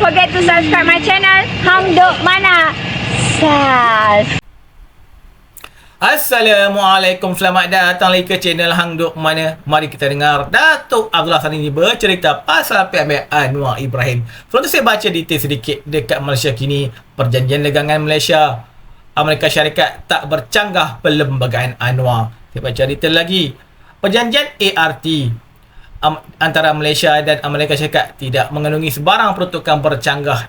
forget to subscribe my channel Hang Duk Mana. Sas. Assalamualaikum. Selamat datang lagi ke channel Hang Duk Mana. Mari kita dengar Datuk Abdullah Sani ni bercerita Pasal PMB Anwar Ibrahim. Sebelum tu saya baca detail sedikit Dekat Malaysia kini. Perjanjian dagangan Malaysia Amerika Syarikat Tak bercanggah Perlembagaan Anwar. Saya baca detail lagi. Perjanjian ART Antara Malaysia dan Amerika Syarikat Tidak mengandungi sebarang peruntukan bercanggah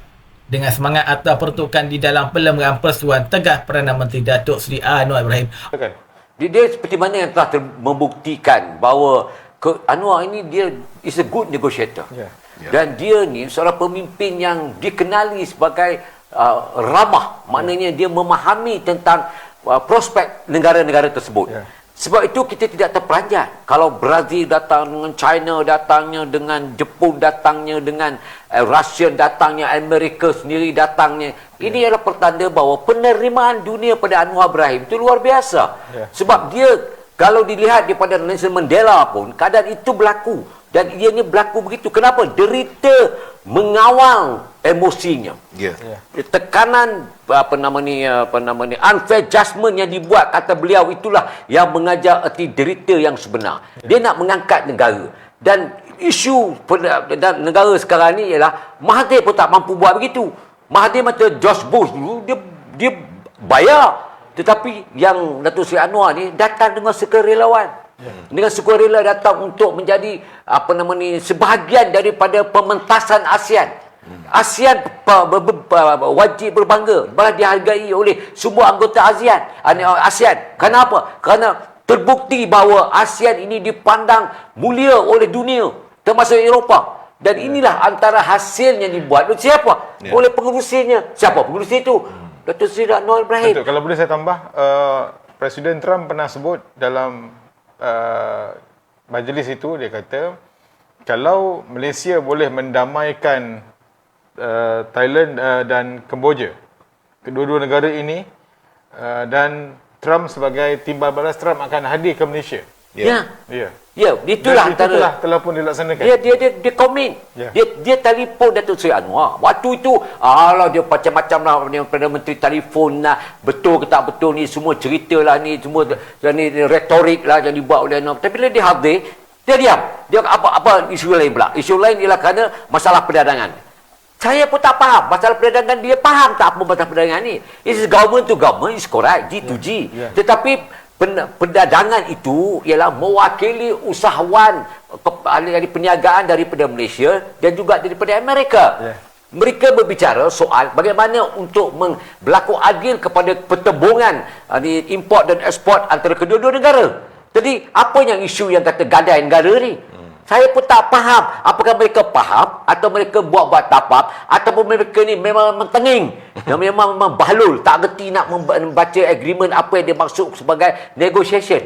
dengan semangat atau peruntukan di dalam perlembagaan persetujuan tegas Perdana Menteri Datuk Seri Anwar Ibrahim? Dia, dia seperti mana yang telah ter- membuktikan bahawa ke, Anwar ini dia is a good negotiator. Ya. Dan dia ni seorang pemimpin yang dikenali sebagai uh, ramah. Maknanya dia memahami tentang uh, prospek negara-negara tersebut. Ya. Sebab itu kita tidak terperanjat. Kalau Brazil datang dengan China datangnya dengan Jepun datangnya dengan uh, Russia datangnya Amerika sendiri datangnya. Ini adalah pertanda bahawa penerimaan dunia pada Anwar Ibrahim itu luar biasa. Ya. Sebab dia kalau dilihat daripada Nelson Mandela pun keadaan itu berlaku dan ia ni berlaku begitu. Kenapa? Derita mengawal emosinya. Ya. Tekanan apa nama ni apa nama ni unfair judgment yang dibuat kata beliau itulah yang mengajar erti derita yang sebenar. Dia nak mengangkat negara dan isu dan negara sekarang ni ialah Mahathir pun tak mampu buat begitu. Mahathir mata George Bush dulu dia dia bayar tetapi yang Datuk Seri Anwar ni datang dengan sukarelawan. Dengan sukarela datang untuk menjadi apa nama ni sebahagian daripada pementasan ASEAN. ASEAN ber- ber- wajib berbangga malah dihargai oleh semua anggota ASEAN. Ane- ASEAN. Kenapa? Kerana terbukti bahawa ASEAN ini dipandang mulia oleh dunia termasuk Eropah. Dan inilah antara hasil yang dibuat oleh siapa? Ya. Oleh pengurusinya. Siapa pengurusi itu? Datuk Seri Anwar Ibrahim. Betul. Kalau boleh saya tambah, uh, Presiden Trump pernah sebut dalam uh, majlis itu dia kata kalau Malaysia boleh mendamaikan uh, Thailand uh, dan Kemboja, kedua-dua negara ini uh, dan Trump sebagai timbal balas Trump akan hadir ke Malaysia. Ya. Ya. Ya, itulah Dan itu antara telah, telah pun dilaksanakan. Dia dia dia, dia komen. Ya. Dia dia telefon Datuk Seri Anwar. Waktu itu, alah dia macam-macam lah dia Perdana Menteri telefon lah. Betul ke tak betul ni semua cerita lah ni semua dan ni, ni retorik lah yang dibuat oleh Anwar. Tapi bila dia hadir, dia diam. Dia apa apa isu lain pula. Isu lain ialah kerana masalah perdagangan. Saya pun tak faham masalah perdagangan dia faham tak apa masalah perdagangan ni. It's government to government is correct G to G. Yeah. Tetapi perdagangan itu ialah mewakili usahawan ahli-ahli perniagaan daripada Malaysia dan juga daripada Amerika. Ya. Mereka berbicara soal bagaimana untuk berlaku adil kepada pertembungan uh, import dan ekspor antara kedua-dua negara. Jadi apa yang isu yang kata gadai negara ni? Saya pun tak faham apakah mereka faham atau mereka buat-buat tapap ataupun mereka ni memang mentenging dan memang, memang bahlul tak gerti nak memba- membaca agreement apa yang dia maksud sebagai negotiation.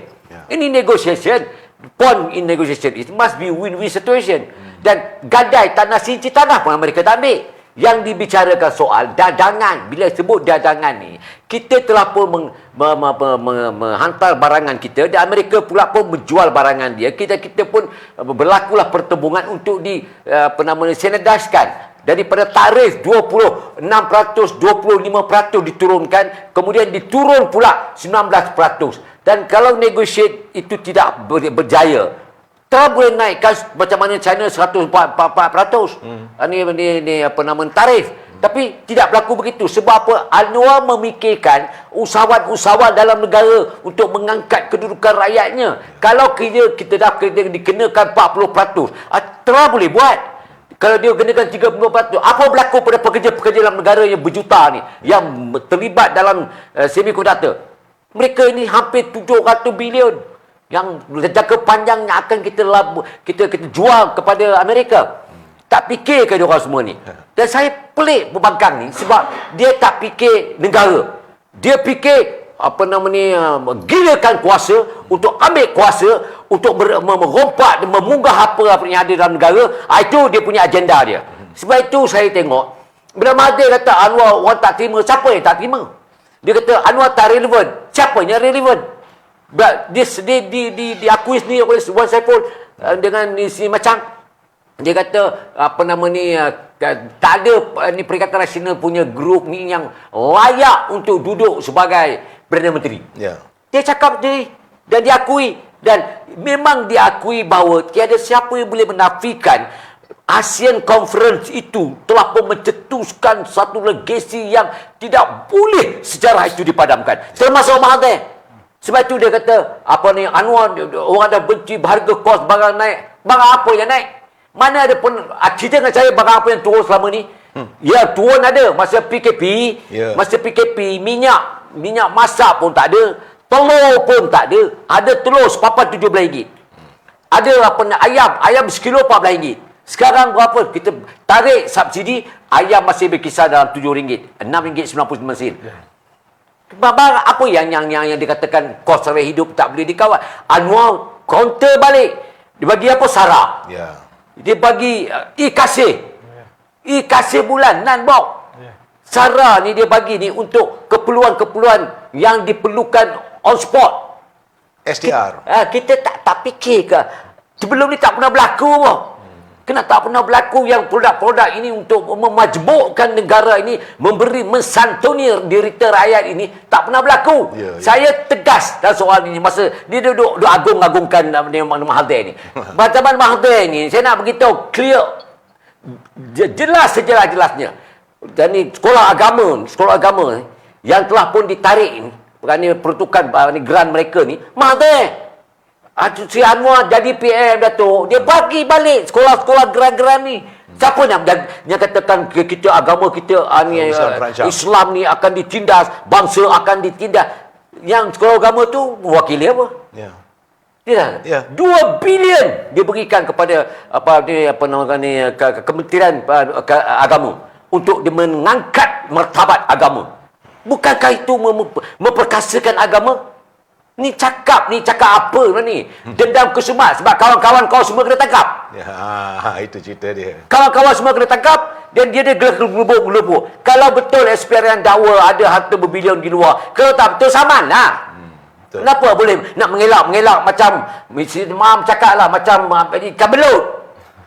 Ini negotiation. Point in negotiation it must be win-win situation. Dan gadai tanah sinci tanah pun mereka tak ambil. Yang dibicarakan soal dagangan. Bila sebut dagangan ni, kita telah pun meng, me, me, me, me, menghantar barangan kita dan Amerika pula pun menjual barangan dia. Kita kita pun uh, berlakulah pertembungan untuk di uh, apa nama senedaskan daripada tarikh 26% 25% diturunkan kemudian diturun pula 19% dan kalau negotiate itu tidak ber- berjaya Trump boleh naikkan macam mana China 104%. Hmm. Ni, ni, ni apa nama tarif. Tapi tidak berlaku begitu. Sebab apa? Anwar memikirkan usahawan-usahawan dalam negara untuk mengangkat kedudukan rakyatnya. Kalau kita, kita dah kena, dikenakan 40%, ah, Trump boleh buat. Kalau dia kenakan 30%, apa berlaku pada pekerja-pekerja dalam negara yang berjuta ni, yang terlibat dalam uh, semiconductor? Mereka ini hampir 700 bilion yang jangka panjang yang akan kita lab, kita kita jual kepada Amerika. Tak fikir ke dia orang semua ni? Dan saya pelik pembangkang ni sebab dia tak fikir negara. Dia fikir apa nama ni uh, gilakan kuasa untuk ambil kuasa untuk ber, merompak dan memunggah apa apa yang ada dalam negara. Ah, itu dia punya agenda dia. Sebab itu saya tengok bila Mahathir kata Anwar orang tak terima, siapa yang tak terima? Dia kata Anwar tak relevan. Siapa yang relevan? But this di di di diakui sendiri oleh Wan Saiful uh, dengan isi macam dia kata apa nama ni Kan, tak ada uh, ni Perikatan Nasional punya grup ni yang layak untuk duduk sebagai Perdana Menteri. Ya. Dia cakap sendiri dan diakui dan memang diakui bahawa tiada siapa yang boleh menafikan ASEAN Conference itu telah pun mencetuskan satu legasi yang tidak boleh sejarah itu dipadamkan. Termasuk Mahathir. Sebab itu dia kata, apa ni, Anwar, orang dah benci harga kos barang naik. Barang apa yang naik? Mana ada pun, cerita dengan saya barang apa yang turun selama ni? Hmm. Ya, turun ada. Masa PKP, Ya. masa PKP, minyak, minyak masak pun tak ada. Telur pun tak ada. Ada telur sepapan RM17. Ada apa ni, ayam, ayam sekilo RM14. Sekarang berapa? Kita tarik subsidi, ayam masih berkisar dalam RM7. RM6.99 sen. Barang apa yang yang yang, yang dikatakan kos sara hidup tak boleh dikawal? Anwar counter balik. Dia bagi apa? Sarap. Ya. Dia bagi uh, i kasih. I kasih bulan nan bok. Ya. Sara ni dia bagi ni untuk keperluan-keperluan yang diperlukan on spot. STR. Ah, kita tak tak fikir ke sebelum ni tak pernah berlaku pun. Kena tak pernah berlaku yang produk-produk ini untuk memajmukkan negara ini, memberi mensantuni derita rakyat ini tak pernah berlaku. Ya, ya. Saya tegas dalam soal ini masa dia duduk, duduk agung-agungkan Mahathir ni. Macam Mahathir ni, saya nak beritahu clear Je- jelas sejelas-jelasnya. Dan ni sekolah agama, sekolah agama ni, yang telah pun ditarik ni, kerana peruntukan uh, ni grant mereka ni, Mahathir. Ah, tu si Anwar jadi PM Datuk. Dia bagi balik sekolah-sekolah geran-geran ni. Siapa yang, yang, yang katakan kita agama kita ah, ni, Islam ah, terancam. Islam ni akan ditindas, bangsa akan ditindas. Yang sekolah agama tu mewakili apa? Ya. Ya. Ya. Dua bilion diberikan kepada apa ni apa nama ni ke, ke, Kementerian uh, ke, Agama untuk dia mengangkat martabat agama. Bukankah itu mem- memperkasakan agama? Ni cakap ni cakap apa ni? Dendam kesumat sebab kawan-kawan kau semua kena tangkap. Ya, ha, itu cerita dia. Kawan-kawan semua kena tangkap dan dia dia gelebuk-gelebuk. Kalau betul SPRN dakwa ada harta berbilion di luar, kalau tak betul saman lah. betul. Kenapa boleh nak mengelak-mengelak macam mesti mam cakap lah macam kabelut.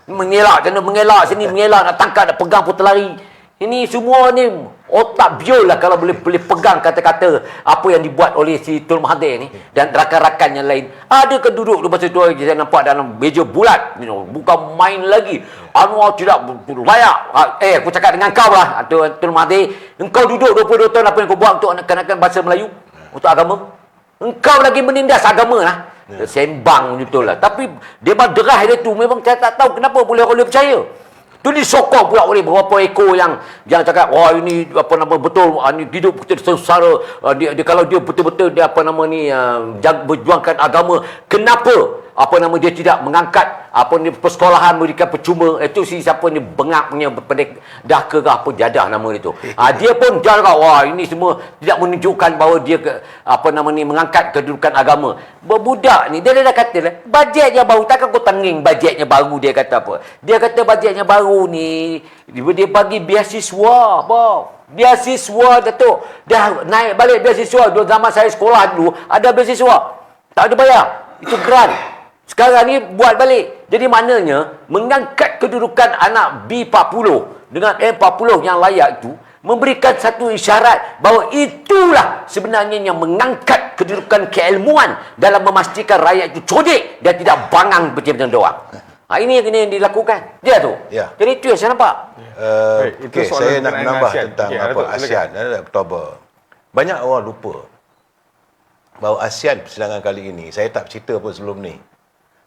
Mengelak sana mengelak sini mengelak nak tangkap nak pegang pun terlari. Ini semua ni otak biol lah kalau boleh boleh pegang kata-kata apa yang dibuat oleh si Tun Mahathir ni dan rakan-rakan yang lain. Ada ke duduk di masa tu saya nampak dalam meja bulat, you know, bukan main lagi. Anwar tidak layak. Ah, Eh, aku cakap dengan kau lah, Tun, Tun Mahathir. Engkau duduk 22 tahun apa yang kau buat untuk anak-anak bahasa Melayu? Untuk agama? Engkau lagi menindas agama lah. Ya. Sembang betul lah. Tapi dia memang derah dia tu. Memang saya tak tahu kenapa boleh orang boleh percaya. Tu disokong pula oleh beberapa ekor yang yang cakap wah ini apa nama betul ah, ni hidup kita sengsara. Ah, dia, dia kalau dia betul-betul dia apa nama ni uh, berjuangkan agama kenapa apa nama dia tidak mengangkat apa ni persekolahan memberikan percuma itu si siapa ni bengak punya pendek dah ke apa jadah nama dia tu. Ah, dia pun cakap wah ini semua tidak menunjukkan bahawa dia ke, apa nama ni mengangkat kedudukan agama. Berbudak ni dia dah kata lah bajetnya baru takkan kau tenging bajetnya baru dia kata apa. Dia kata bajetnya baru ni dia, dia bagi beasiswa apa beasiswa Datuk dah naik balik beasiswa. Dulu zaman saya sekolah dulu ada beasiswa tak ada bayar. Itu grant sekarang ni buat balik. Jadi maknanya mengangkat kedudukan anak B40 dengan M40 yang layak itu memberikan satu isyarat bahawa itulah sebenarnya yang mengangkat kedudukan keilmuan dalam memastikan rakyat itu codek dan tidak bangang macam-macam doang. Ha, ini yang kena dilakukan. Dia tu. Ya. Jadi itu yang saya nampak. Uh, Baik, itu okay, saya nak menambah ASEAN. tentang Okey, apa Datuk, silakan. ASEAN ada Oktober. Banyak orang lupa bahawa ASEAN persidangan kali ini, saya tak cerita pun sebelum ni.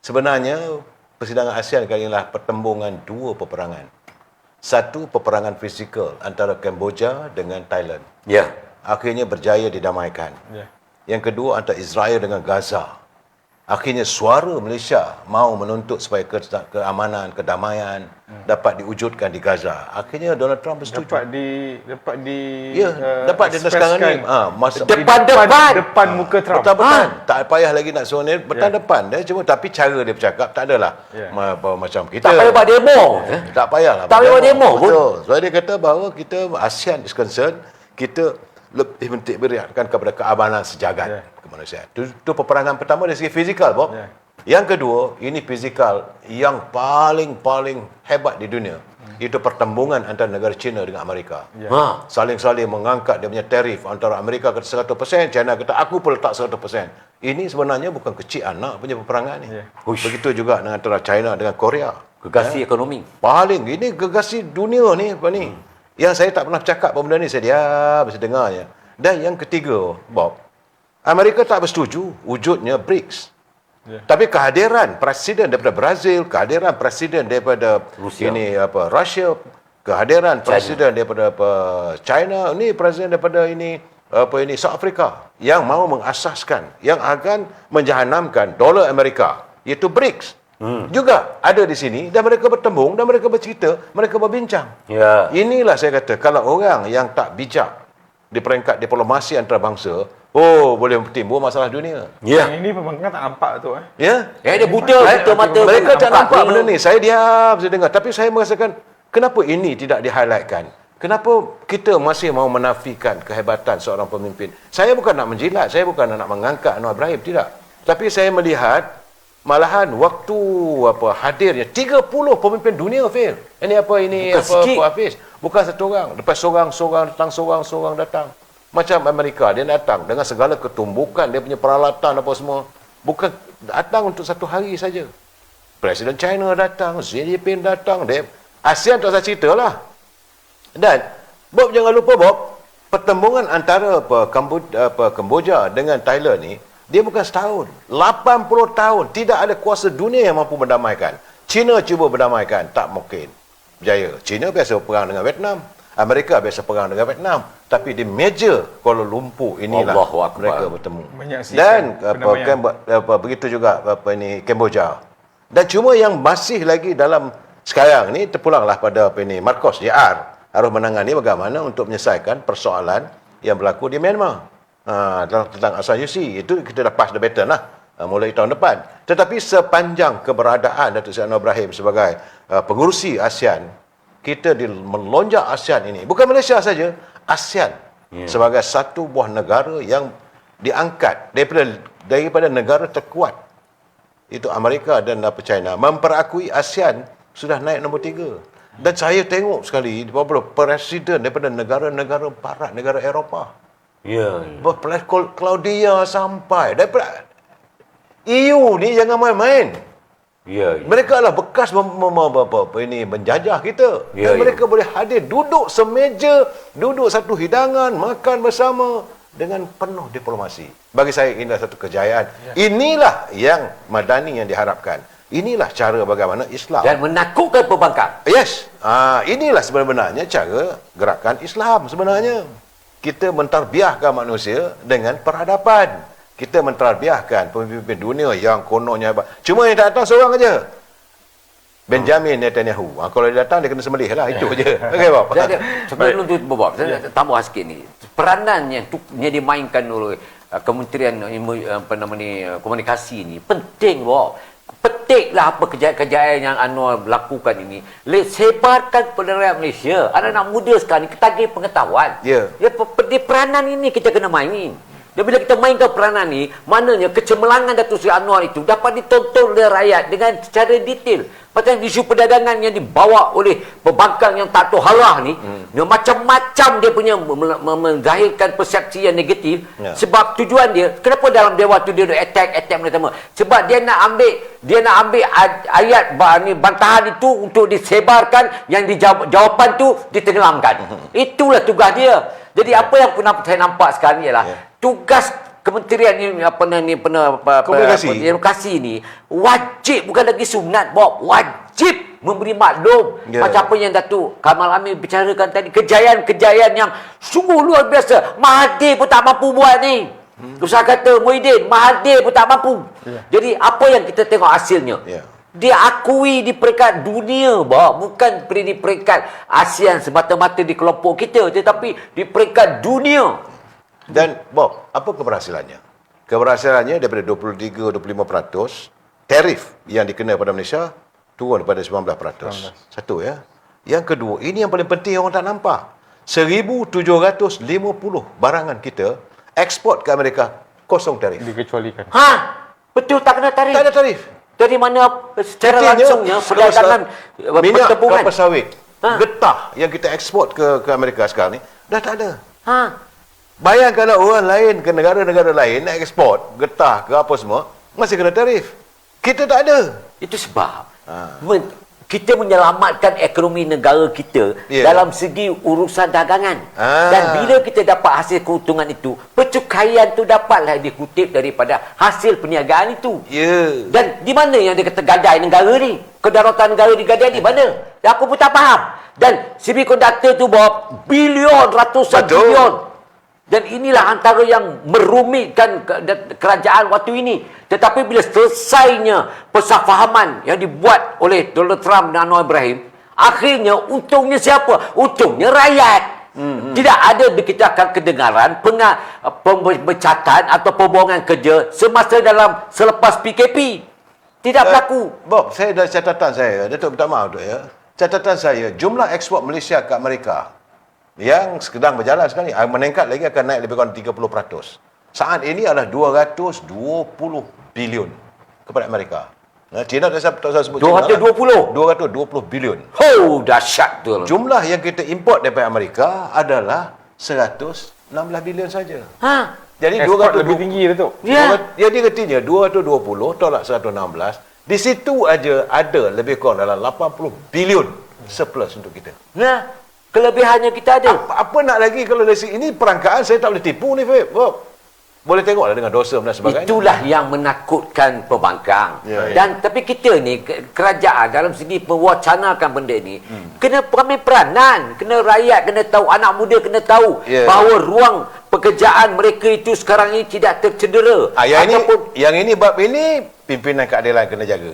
Sebenarnya persidangan ASEAN kali ini adalah pertembungan dua peperangan. Satu peperangan fizikal antara Kemboja dengan Thailand. Ya. Akhirnya berjaya didamaikan. Ya. Yang kedua antara Israel dengan Gaza. Akhirnya suara Malaysia mau menuntut supaya ke- keamanan, kedamaian Hmm. dapat diwujudkan di Gaza. Akhirnya Donald Trump bersetuju. Dapat di dapat di Ya, uh, dapat dia sekarang ni. Ah, masa di Depan-depan. depan muka Trump. Betul betul. Ha. Tak payah lagi nak suruh ni betul depan dia cuma tapi cara dia bercakap tak adalah ma- apa, macam kita. Tak payah buat demo. Eh? Tak payahlah. Tak payah buat demo pun. Betul. Sebab dia kata bahawa kita ASEAN is concerned kita lebih penting berikan kepada keamanan sejagat Ya. Kemanusiaan. Itu, itu peperangan pertama dari segi fizikal, Bob. Ya. Yang kedua, ini fizikal yang paling-paling hebat di dunia. Itu pertembungan antara negara China dengan Amerika. Ya. Ha. Saling-saling mengangkat dia punya tarif antara Amerika kata 100%, China kata aku pun letak 100%. Ini sebenarnya bukan kecil anak punya peperangan ni. Ya. Huish. Begitu juga dengan antara China dengan Korea. Gegasi ekonomi. Paling ini gegasi dunia ni apa ni. Yang saya tak pernah cakap benda ni saya diam saya dengarnya. Dan yang ketiga, Bob, Amerika tak bersetuju wujudnya BRICS. Ya. Tapi kehadiran presiden daripada Brazil, kehadiran presiden daripada Rusia. ini apa Russia, kehadiran presiden daripada apa China, ni presiden daripada ini apa ini South Africa yang mau mengasaskan yang akan menjahanamkan dolar Amerika iaitu BRICS. Hmm. Juga ada di sini dan mereka bertembung dan mereka bercerita, mereka berbincang. Ya. Inilah saya kata kalau orang yang tak bijak di peringkat diplomasi antarabangsa, oh boleh timbul masalah dunia. Ya. Yang ini pembangkang tak nampak tu eh. Ya? Eh dia buta, buta mata. Mereka tak nampak benda ni. Saya diam, saya dengar. Tapi saya merasakan, kenapa ini tidak di-highlightkan? Kenapa kita masih mau menafikan kehebatan seorang pemimpin? Saya bukan nak menjilat, saya bukan nak mengangkat Anwar Ibrahim, tidak. Tapi saya melihat malahan waktu apa hadirnya 30 pemimpin dunia fail. Ini apa ini Bukan apa, sikit. apa Hafiz? Bukan satu orang. Lepas seorang seorang datang seorang seorang datang. Macam Amerika dia datang dengan segala ketumbukan dia punya peralatan apa semua. Bukan datang untuk satu hari saja. Presiden China datang, Xi Jinping datang, dia ASEAN tak usah cerita lah. Dan Bob jangan lupa Bob, pertembungan antara apa, Kamboja, apa Kemboja dengan Thailand ni dia bukan setahun, 80 tahun tidak ada kuasa dunia yang mampu mendamaikan. China cuba berdamaikan, tak mungkin. Berjaya. China biasa perang dengan Vietnam. Amerika biasa perang dengan Vietnam. Tapi di meja Kuala Lumpur inilah Allahu Akbar. mereka bertemu. Dan apa. Kambo- apa, begitu juga apa ini Kemboja. Dan cuma yang masih lagi dalam sekarang ni terpulanglah pada apa ini Marcos JR harus menangani bagaimana untuk menyelesaikan persoalan yang berlaku di Myanmar. Ha, dalam tentang asal UC itu kita dah pass the baton lah ha, mulai tahun depan. Tetapi sepanjang keberadaan Datuk Seri Anwar Ibrahim sebagai uh, pengurusi ASEAN, kita di melonjak ASEAN ini, bukan Malaysia saja, ASEAN yeah. sebagai satu buah negara yang diangkat daripada daripada negara terkuat itu Amerika dan apa China memperakui ASEAN sudah naik nombor tiga. Dan saya tengok sekali beberapa presiden daripada negara-negara barat, negara Eropah. Ya. Berpelas Claudia sampai daripada EU ni jangan main-main. Ya. ya. Mereka adalah bekas mem, mem, apa, apa, ini menjajah kita. Ya, Dan ya. mereka boleh hadir duduk semeja, duduk satu hidangan, makan bersama dengan penuh diplomasi. Bagi saya inilah satu kejayaan. Inilah yang madani yang diharapkan. Inilah cara bagaimana Islam. Dan menakutkan pembangkang. Yes, ah inilah sebenarnya cara gerakan Islam sebenarnya. Kita mentarbiahkan manusia dengan peradaban. Kita mentarbiahkan pemimpin dunia yang kononnya hebat. Cuma yang datang seorang aja. Benjamin Netanyahu. Ha, kalau dia datang dia kena sembelih lah. Itu je. Okey, Bob. Sebelum tu Bob, saya nak tambah sikit ni. Peranan yang tu yang dimainkan oleh uh, Kementerian Ilmu- uh, apa nama ni uh, komunikasi ni penting Bob. Petiklah apa kejayaan-kejayaan yang Anwar lakukan ini. Le- Sebarkan kepada rakyat Malaysia. Anak-anak muda sekarang ni ketagih pengetahuan. Ya. Ya, pe- di peranan ini kita kena main. Dan bila kita mainkan peranan ni, maknanya kecemerlangan Datuk Seri Anwar itu dapat ditonton oleh rakyat dengan secara detail. Macam isu perdagangan yang dibawa oleh pembangkang yang tak tahu halah ni, hmm. dia macam-macam dia punya menzahirkan persepsi yang negatif. Ya. Sebab tujuan dia, kenapa dalam dewa tu dia ada attack, attack pertama? Sebab dia nak ambil dia nak ambil ayat ni, bantahan itu untuk disebarkan yang dijawab, jawapan tu ditenggelamkan. Itulah tugas dia. Jadi apa yang pernah saya nampak sekarang ialah Ya. Tugas kementerian ni apa ni pernah apa, Komunikasi. apa, ni wajib bukan lagi sunat Bob. Wajib memberi maklum Ya. macam apa yang Datuk Kamal Amin bicarakan tadi. Kejayaan-kejayaan yang sungguh luar biasa. Mahathir pun tak mampu buat ni. Hmm. Usah kata Muhyiddin Mahathir pun tak mampu. Jadi apa yang kita tengok hasilnya? Ya. dia akui di peringkat dunia bah bukan di peringkat ASEAN semata-mata di kelompok kita tetapi di peringkat dunia Dan Bob, apa keberhasilannya? Keberhasilannya daripada 23-25% tarif yang dikena pada Malaysia turun kepada 19%. Satu ya. Yang kedua, ini yang paling penting orang tak nampak. 1750 barangan kita ekspor ke Amerika kosong tarif. Dikecualikan. ha betul tak kena tarif Tak ada tarif. dari mana secara Artinya, langsungnya perdagangan minyak pertembungan kelapa sawit Ha. getah yang kita ekspor ke ke Amerika sekarang ni dah tak ada. Ha. Bayangkan orang lain ke negara-negara lain nak ekspor getah ke apa semua masih kena tarif. Kita tak ada. Itu sebab Ha. men- kita menyelamatkan ekonomi negara kita Ya. dalam segi urusan dagangan. Ah. Dan bila kita dapat hasil keuntungan itu, percukaian tu dapatlah dikutip daripada hasil perniagaan itu. Ya. Dan di mana yang dia kata gadai negara ni? Kedaratan negara digadai di mana? Dan aku pun tak faham. Dan semiconductor tu bawa bilion, ratusan Betul. bilion. Dan inilah antara yang merumitkan kerajaan waktu ini. Tetapi bila selesainya persafahaman yang dibuat oleh Donald Trump dan Anwar Ibrahim, akhirnya untungnya siapa? Untungnya rakyat. Hmm. Tidak ada kita akan kedengaran penga, pemecatan atau pembuangan kerja semasa dalam selepas PKP. Tidak berlaku. Bob, saya dah catatan saya. Datuk minta maaf tu ya. Catatan saya, jumlah ekspor Malaysia ke Amerika yang sedang berjalan sekarang ni ah, meningkat lagi akan naik lebih kurang 30%. Saat ini adalah 220 bilion kepada Amerika. Nah, China tak saya tak saya sebut China 220? lah. 220 bilion. Oh, dahsyat tu. Jumlah yang kita import daripada Amerika adalah 116 bilion saja. Ha. Jadi Ekspor 220 lebih tinggi Datuk. Ya. Jadi katanya 220 tolak 116. Di situ aja ada lebih kurang dalam 80 bilion surplus untuk kita. Nah, kelebihannya kita ada. Apa, apa nak lagi kalau dari sini ini perangkaan saya tak boleh tipu ni Fib. Bob. Boleh tengoklah dengan dosa dan sebagainya. Itulah yang menakutkan pembangkang. Ya, ya. Dan tapi kita ni ke- kerajaan dalam segi mewacanakan benda ni hmm. kena ambil peranan, kena rakyat kena tahu, anak muda kena tahu Ya. bahawa ruang pekerjaan mereka itu sekarang ini tidak tercedera. Ah, yang ini Ataupun yang ini bab ini pimpinan keadilan kena jaga.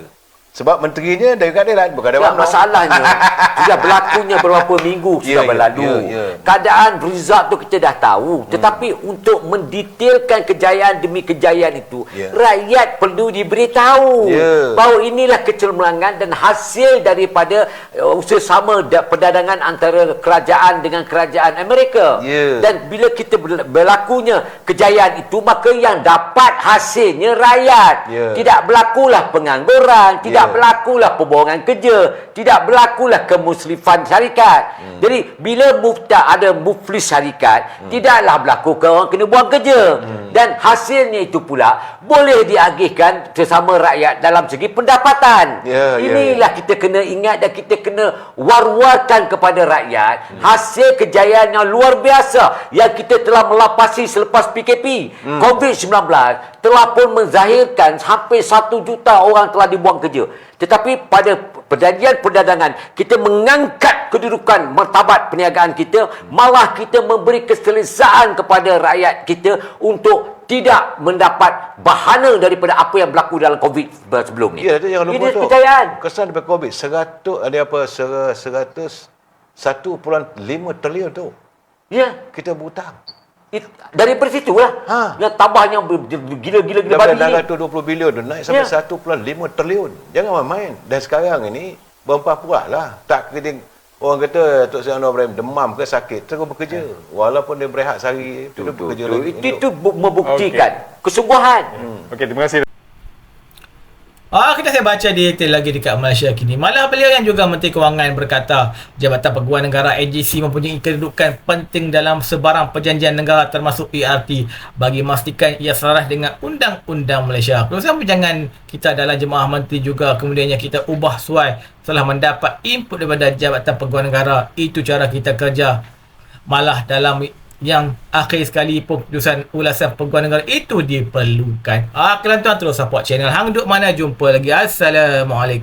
Sebab menterinya dari keadilan bukan Tak, UMNO. masalahnya sudah berlakunya beberapa minggu Ya, sudah ya, berlalu. ya, ya. Keadaan result tu kita dah tahu. Tetapi untuk mendetailkan kejayaan demi kejayaan itu, Ya. rakyat perlu diberitahu Ya. bahawa inilah kecemerlangan dan hasil daripada uh, usaha sama da- perdagangan antara kerajaan dengan kerajaan Amerika. Ya. Dan bila kita ber- berlakunya kejayaan itu, maka yang dapat hasilnya rakyat. Ya. Tidak berlakulah pengangguran, tidak Ya. Berlakulah pembuangan kerja, tidak berlakulah kemuslifan syarikat. Hmm. Jadi bila mufta ada muflis syarikat, tidaklah berlaku ke orang kena buang kerja. Hmm. Dan hasilnya itu pula boleh diagihkan sesama rakyat dalam segi pendapatan. Ya, ya, Inilah kita kena ingat dan kita kena war-warkan kepada rakyat Hmm. hasil kejayaan yang luar biasa yang kita telah melapasi selepas PKP. Hmm. COVID-19 telah pun menzahirkan hampir satu juta orang telah dibuang kerja. Tetapi pada perjanjian perdagangan, kita mengangkat kedudukan martabat perniagaan kita, malah kita memberi keselesaan kepada rakyat kita untuk tidak mendapat bahana daripada apa yang berlaku dalam COVID sebelum ni. Ya, tu jangan lupa Ini tu. kejayaan. Kesan daripada COVID 100 ada apa ser- 100 1.5 trilion tu. Ya. Kita berhutang. It, daripada situ lah. Ha. Yang tambahnya ber- gila-gila gila babi Daripada ni. 620 bilion tu naik sampai Ya. 1.5 trilion. Jangan main-main. Dan sekarang ini berempah puas lah. Tak kena orang kata Tok Sri Anwar Ibrahim demam ke sakit terus bekerja. Walaupun dia berehat sehari Itu, dia bekerja itu, lagi. itu, itu bu- membuktikan kesungguhan. Okey, terima kasih. Ah, kita saya baca detail lagi dekat Malaysia kini. Malah beliau yang juga Menteri Kewangan berkata, Jabatan Peguam Negara AGC mempunyai kedudukan penting dalam sebarang perjanjian negara termasuk ERT bagi memastikan ia selaras dengan undang-undang Malaysia. Kerusakan jangan kita adalah jemaah menteri juga kemudiannya kita ubah suai setelah mendapat input daripada Jabatan Peguam Negara. Itu cara kita kerja. Malah dalam yang akhir sekali keputusan ulasan peguam negara itu diperlukan. Ah, kalian tuan terus support channel Hang Duk Mana jumpa lagi. Assalamualaikum.